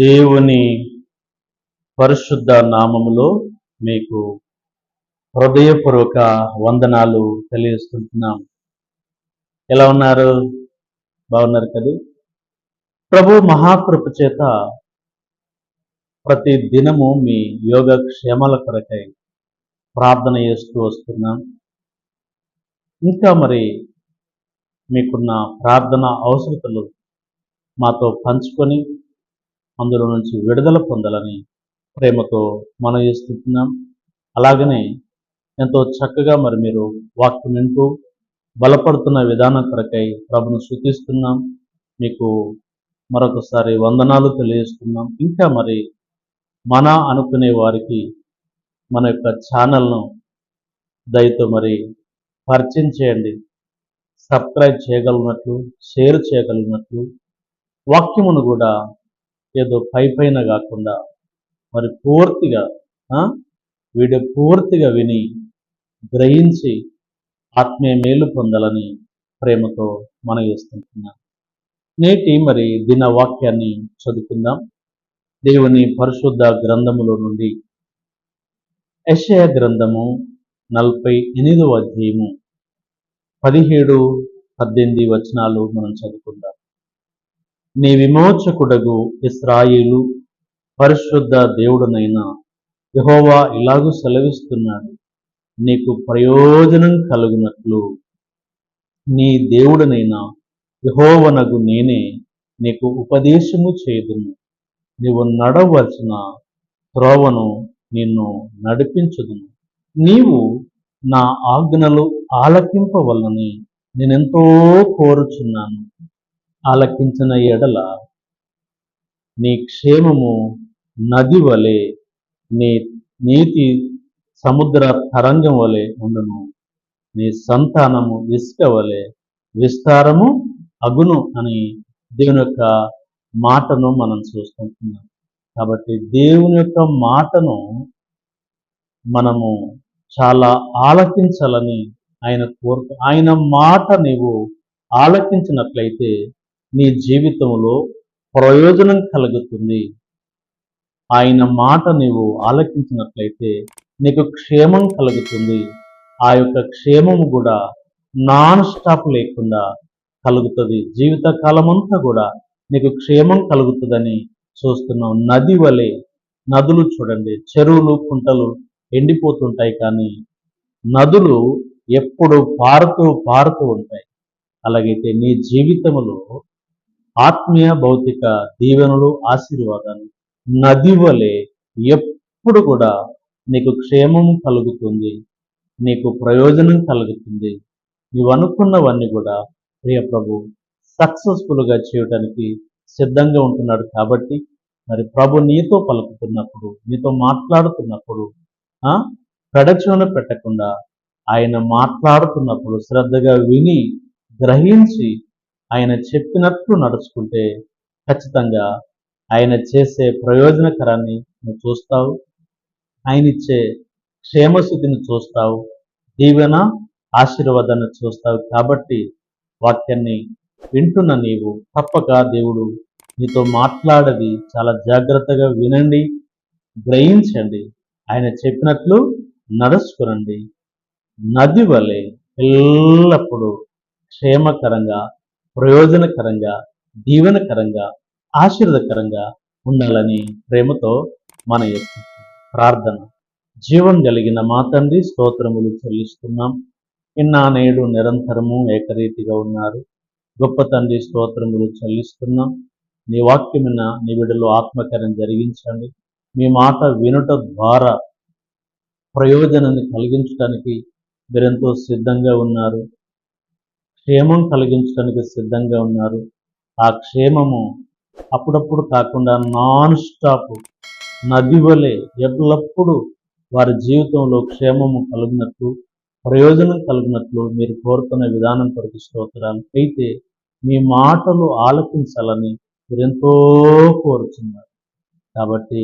దేవుని పరిశుద్ధ నామములో మీకు హృదయపూర్వక వందనాలు తెలియజేస్తున్నాం. ఎలా ఉన్నారు? బాగున్నారు కదా? ప్రభు మహాకృప చేత ప్రతి దినము మీ యోగ క్షేమాల కొరకై ప్రార్థన చేస్తూ వస్తున్నాం. ఇంకా మరి మీకున్న ప్రార్థన అవసరతలు మాతో పంచుకొని అందులో నుంచి విడుదల పొందాలని ప్రేమతో మనం చేస్తున్నాం అలాగనే ఎంతో చక్కగా మరి మీరు వాక్యం వింటూ బలపడుతున్న విధానం కొరకై ప్రభును శృతిస్తున్నాం మీకు మరొకసారి వందనాలు తెలియజేస్తున్నాం. ఇంకా మరి మన అనుకునే వారికి మన యొక్క ఛానల్ను దయతో మరి పరిచయం చేయండి. సబ్స్క్రైబ్ చేయగలిగినట్లు షేర్ చేయగలిగినట్లు వాక్యమును కూడా ఏదో పై పైన కాకుండా మరి పూర్తిగా ఆ, వీడియో పూర్తిగా విని గ్రహించి ఆత్మీయ మేలు పొందాలని ప్రేమతో మనం చేస్తుంటున్నాం నేటి మరి దిన వాక్యాన్ని చదువుకుందాం. దేవుని పరిశుద్ధ గ్రంథములో నుండి యషయ గ్రంథము నలభై ఎనిమిదవ అధ్యాయము పదిహేడు పద్దెనిమిది వచనాలు మనం చదువుకుందాం. నీ విమోచకుడగు ఇస్రాయిలు పరిశుద్ధ దేవుడనైన యహోవా ఇలాగూ సెలవిస్తున్నాడు. నీకు ప్రయోజనం కలుగునట్లు నీ దేవుడనైన యహోవనగు నేనే నీకు ఉపదేశము చేయదును నీవు నడవలసిన త్రోవను నిన్ను నడిపించుదును. నీవు నా ఆజ్ఞలు ఆలకింపవల్లని నేనెంతో కోరుచున్నాను. ఆలకించిన ఎడల నీ క్షేమము నది వలె నీ నీతి సముద్ర తరంగం వలె ఉండును. నీ సంతానము ఇసుక వలె విస్తారము అగును అని దేవుని యొక్క మాటను మనం చూస్తుంటున్నాం. కాబట్టి దేవుని యొక్క మాటను మనము చాలా ఆలకించాలని ఆయన కోరుకు ఆయన మాట నీవు ఆలకించినట్లయితే నీ జీవితంలో ప్రయోజనం కలుగుతుంది. ఆయన మాట నీవు ఆలకించినట్లయితే నీకు క్షేమం కలుగుతుంది. ఆ యొక్క క్షేమం కూడా నాన్ స్టాప్ లేకుండా కలుగుతుంది. జీవిత కాలమంతా కూడా నీకు క్షేమం కలుగుతుందని చూస్తున్నాం. నది వలె నదులు చూడండి. చెరువులు కుంటలు ఎండిపోతుంటాయి కానీ నదులు ఎప్పుడు పారుతూ పారుతూ ఉంటాయి. అలాగైతే నీ జీవితంలో ఆత్మీయ భౌతిక దీవెనలు ఆశీర్వాదాలు నది వలె ఎప్పుడు కూడా నీకు క్షేమం కలుగుతుంది నీకు ప్రయోజనం కలుగుతుంది. నీవు అనుకున్నవన్నీ కూడా ప్రియ ప్రభు సక్సెస్ఫుల్గా చేయడానికి సిద్ధంగా ఉంటున్నాడు కాబట్టి మరి ప్రభు నీతో పలుకుతున్నప్పుడు నీతో మాట్లాడుతున్నప్పుడు ఆ? పెట్టకుండా ఆయన మాట్లాడుతున్నప్పుడు శ్రద్ధగా విని గ్రహించి ఆయన చెప్పినట్లు నడుచుకుంటే ఖచ్చితంగా ఆయన చేసే ప్రయోజనకరాన్ని నువ్వు చూస్తావు. ఆయన ఇచ్చే క్షేమశుద్ధిని చూస్తావు. దీవెన ఆశీర్వాదాన్ని చూస్తావు కాబట్టి వాక్యాన్ని వింటున్న నీవు తప్పక దేవుడు నీతో మాట్లాడది చాలా జాగ్రత్తగా వినండి గ్రహించండి ఆయన చెప్పినట్లు నడుచుకునండి నది వలె ఎల్లప్పుడూ క్షేమకరంగా ప్రయోజనకరంగా దీవెనకరంగా ఆశీర్వదకరంగా ఉండాలని ప్రేమతో మన యొక్క ప్రార్థన. జీవం కలిగిన మా తండ్రి స్తోత్రములు చెల్లిస్తున్నాం. నిన్న నేడు నిరంతరము ఏకరీతిగా ఉన్నారు. గొప్ప తండ్రి స్తోత్రములు చెల్లిస్తున్నాం. నీ వాక్యమున నీ విడలో ఆత్మకరం జరిగించండి. మీ మాట వినుట ద్వారా ప్రయోజనాన్ని కలిగించడానికి మీరెంతో సిద్ధంగా ఉన్నారు. క్షేమం కలిగించడానికి సిద్ధంగా ఉన్నారు. ఆ క్షేమము అప్పుడప్పుడు కాకుండా నాన్ స్టాప్ నది వలె ఎల్లప్పుడూ వారి జీవితంలో క్షేమము కలిగినట్లు ప్రయోజనం కలిగినట్లు మీరు కోరుకునే విధానం కొరకు స్తోత్రాలు. అయితే మీ మాటలు ఆలకించాలని మీరెంతో కోరుచున్నారు. కాబట్టి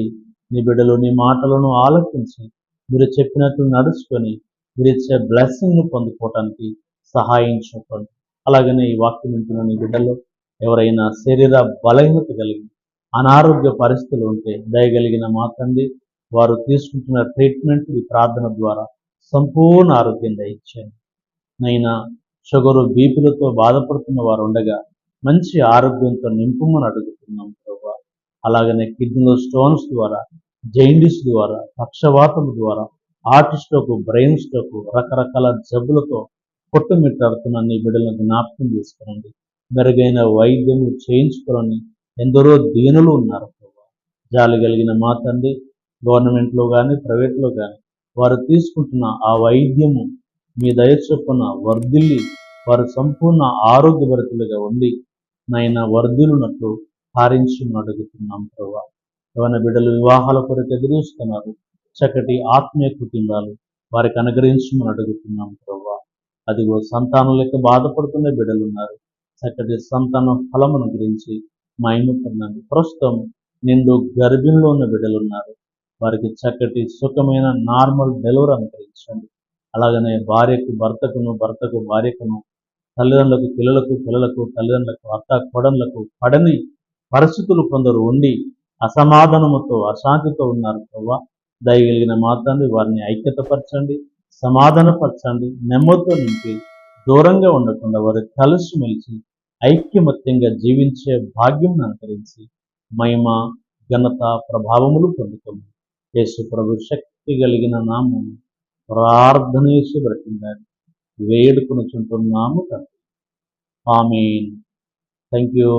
నీ బిడ్డలు నీ మాటలను ఆలకించి మీరు చెప్పినట్లు నడుచుకొని మీరు ఇచ్చే బ్లెస్సింగ్ను పొందుకోవటానికి సహాయం చూపండి అలాగనే ఈ వాక్యం వింటున్న నీ బిడ్డలు ఎవరైనా శరీర బలహీనత కలిగి అనారోగ్య పరిస్థితులు ఉంటే దయగలిగిన మాత్రండి వారు తీసుకుంటున్న ట్రీట్మెంట్ ఈ ప్రార్థన ద్వారా సంపూర్ణ ఆరోగ్యం దయచేయండి. నైనా షుగరు బీపీలతో బాధపడుతున్న వారు ఉండగా మంచి ఆరోగ్యంతో నింపుమని అడుగుతున్నాం ప్రభా. అలాగనే కిడ్నీలో స్టోన్స్ ద్వారా జైండిస్ ద్వారా పక్షవాతం ద్వారా హార్ట్ స్ట్రోక్ బ్రెయిన్ స్ట్రోక్ రకరకాల జబ్బులతో కొట్టుమిట్టాడుతున్న నీ బిడ్డలను జ్ఞాపకం చేసుకోనండి. మెరుగైన వైద్యం చేయించుకోవాలని ఎందరో దీనులు ఉన్నారు ప్రభా. జాలి కలిగిన మా తండ్రి గవర్నమెంట్లో కానీ ప్రైవేట్లో కానీ వారు తీసుకుంటున్న ఆ వైద్యము మీ దయచొప్పున వర్ధిల్లి వారు సంపూర్ణ ఆరోగ్యభరితులుగా ఉండి నాయన వర్ధిల్లునట్లు హారించమని అడుగుతున్నాం ప్రభా. ఎవరైనా బిడ్డలు వివాహాల కొరకు ఎదురుస్తున్నారు చక్కటి ఆత్మీయ కుటుంబాలు వారికి అనుగ్రహించమని అడుగుతున్నాం ప్రభా. అదిగో సంతానం లెక్క బాధపడుతున్న బిడ్డలు ఉన్నారు చక్కటి సంతానం ఫలమును గురించి మహిమ పొందండి. ప్రస్తుతం నిండు గర్భిణిలో ఉన్న బిడ్డలు ఉన్నారు వారికి చక్కటి సుఖమైన నార్మల్ డెలివరీ అనుకరించండి అలాగనే భార్యకు భర్తకును భర్తకు భార్యకును తల్లిదండ్రులకు పిల్లలకు పిల్లలకు తల్లిదండ్రులకు అత్త కొడన్లకు పడని పరిస్థితులు కొందరు ఉండి అసమాధానముతో అశాంతితో ఉన్నారు. ప్రభా దయగలిగిన మాత్రాన్ని వారిని ఐక్యతపరచండి. సమాధానపరచండి నెమ్మదితో నింపి దూరంగా ఉండకుండా వారు కలిసిమెలిసి ఐక్యమత్యంగా జీవించే భాగ్యం అనుకరించి మహిమ ఘనత ప్రభావములు పొందుతాము యేసు ప్రభు శక్తి కలిగిన నాము ప్రార్థనేసి చేసి బ్రతిందాడు వేడుకొనుచుంటున్నాము కదా ఆమె థ్యాంక్ యూ